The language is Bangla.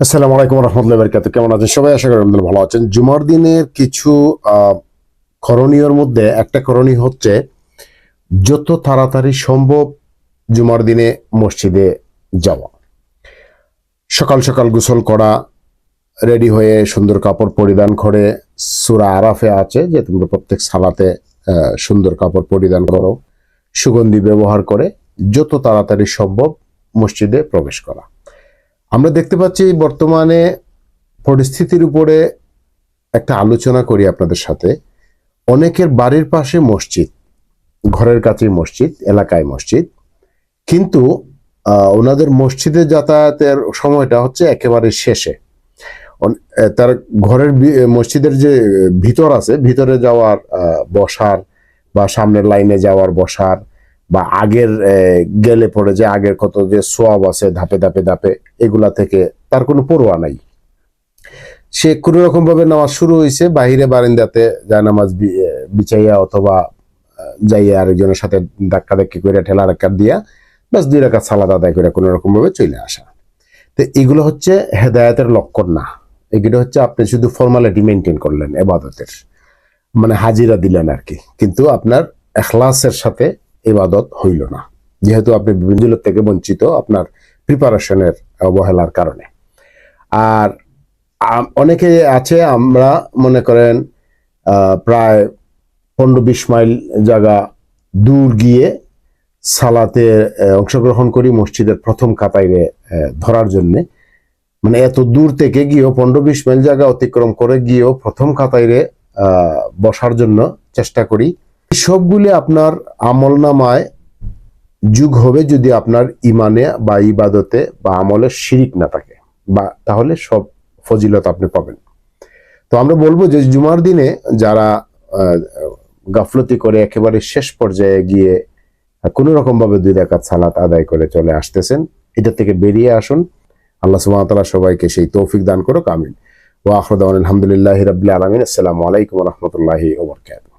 আসসালামু আলাইকুম রহমতুল্লাহ বারকাত কেমন আছেন সবাই? আশা করি আলহামদুলিল্লাহ ভালো আছেন। জুমার দিনের কিছু করণীয়র মধ্যে একটা করণীয় হচ্ছে, যত তাড়াতাড়ি সম্ভব জুমার দিনে মসজিদে যাওয়া। সকাল সকাল গোসল করা, রেডি হয়ে সুন্দর কাপড় পরিধান করে, সুরা আরাফে আছে, যে তোমরা প্রত্যেক সালাতে সুন্দর কাপড় পরিধান করো, সুগন্ধি ব্যবহার করে, যত তাড়াতাড়ি সম্ভব মসজিদে প্রবেশ করা। আমরা দেখতে পাচ্ছি বর্তমানে পরিস্থিতির উপরে একটা আলোচনা করি আপনাদের সাথে। অনেকের বাড়ির পাশে মসজিদ, ঘরের কাছেই মসজিদ, এলাকায় মসজিদ। কিন্তু ওনাদের মসজিদে যাতায়াতের সময়টা হচ্ছে একেবারে শেষে। তার ঘরের মসজিদের যে ভিতর আছে, ভিতরে যাওয়ার বসার বা সামনের লাইনে যাওয়ার বসার বা আগের গেলে পড়ে যে আগের কত যে সোয়াব আছে ধাপে ধাপে ধাপে এগুলা থেকে তার কোনো পড়ুয়া নাই। সে কোনো রকম ভাবে নামাজ শুরু হয়েছে বাহিরে বারিন্দাতে যা নামাজ বি- আহ, বিছাইয়া অথবা যাইয়া আরেকজনের সাথে ধাক্কা ধাক্কি করে ঠেলা রাক্কা দিয়া ব্যাস দুই রাকাত সালাদ আদায় করে কোনো রকম ভাবে চলে আসা। তো এগুলো হচ্ছে হেদায়েতের লক্ষণ না। এগুলো হচ্ছে আপনি শুধু ফর্মালিটি মেনটেন করলেন এবাদতের। মানে হাজিরা দিলেন আর কি। কিন্তু আপনার এখলাসের সাথে ইবাদত হইল না। যেহেতু আপনি বিভিন্ন থেকে বঞ্চিত আপনার প্রিপারেশনের অবহেলার কারণে। আর অনেকে আছে, আমরা মনে করেন প্রায় পনেরো বিশ মাইল জায়গা দূর গিয়ে সালাতে অংশগ্রহণ করি মসজিদের প্রথম কাতাইরে ধরার জন্যে। মানে এত দূর থেকে গিয়েও পনেরো বিশ মাইল জায়গা অতিক্রম করে গিয়েও প্রথম কাতাইরে বসার জন্য চেষ্টা করি। সবগুলি আপনার আমল নামায় যুগ হবে যদি আপনার ইমানে বা ইবাদতে বা আমলে শিরিক না থাকে। বা তাহলে সব ফজিলত আপনি পাবেন। তো আমরা বলব যে জুমার দিনে যারা গাফলতি করে একেবারে শেষ পর্যায়ে গিয়ে কোনো রকম ভাবে দুই রাকাত সালাত আদায় করে চলে আসতেছেন, এটা থেকে বেরিয়ে আসুন। আল্লাহ ওয়া সবাইকে সেই তৌফিক দান করুক, আমিন। ওয়া আখরুদাওয়ান আলহামদুলিল্লাহি রাব্বিল আলামিন। আসসালামু আলাইকুম রাহমাতুল্লাহি ওয়া বারাকাতুহু।